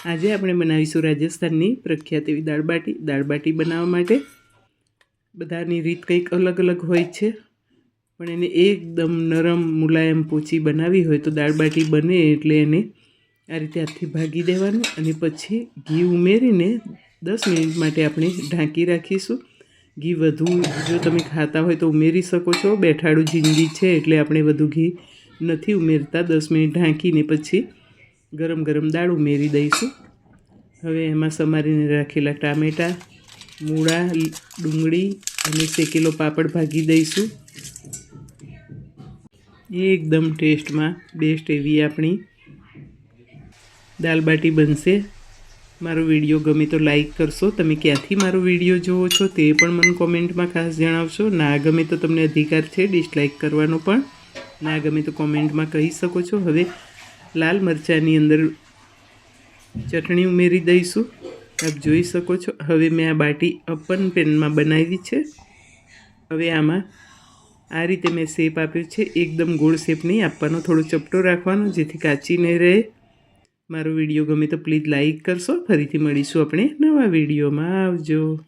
આજે આપણે બનાવીશું રાજસ્થાનની પ્રખ્યાત એવી દાળબાટી દાળબાટી દાળ બાટી બનાવવા માટે. બધાની રીત કંઈક અલગ અલગ હોય છે, પણ એને એકદમ નરમ મુલાયમ પોચી બનાવી હોય તો દાળ બાટી બને એટલે એને આ રીતે હાથથી ભાગી દેવાનું અને પછી ઘી ઉમેરીને દસ મિનિટ માટે આપણે ઢાંકી રાખીશું. ઘી વધુ જો તમે ખાતા હોય તો ઉમેરી શકો છો. બેઠાડું જિંદગી છે એટલે આપણે વધુ ઘી નથી ઉમેરતા. દસ મિનિટ ઢાંકીને પછી ગરમ ગરમ દાળ ઉમેરી દઈશું. હવે એમાં સમારીને રાખેલા ટામેટાં, મૂળા, ડુંગળી અને શેકેલો પાપડ ભાગી દઈશું. એકદમ ટેસ્ટમાં બેસ્ટ એવી આપણી દાલ બાટી બનશે. મારો વીડિયો ગમે તો લાઈક કરશો. તમે ક્યાંથી મારો વીડિયો જુઓ છો તે પણ મને કોમેન્ટમાં ખાસ જણાવશો. ના ગમે તો તમને અધિકાર છે ડિસલાઇક કરવાનો પણ. ના ગમે તો કોમેન્ટમાં કહી શકો છો. હવે લાલ મરચાંની અંદર ચટણી ઉમેરી દઈશું. આપ જોઈ શકો છો, હવે મેં આ બાટી અપન પેનમાં બનાવી છે. હવે આમાં આ રીતે મેં શેપ આપ્યો છે. એકદમ ગોળ શેપ નહીં, આપવાનો થોડો ચપટો રાખવાનો, જેથી કાચી નહીં રહે. મારો વીડિયો ગમે તો પ્લીઝ લાઇક કરશો. ફરીથી મળીશું આપણે નવા વિડીયોમાં. આવજો.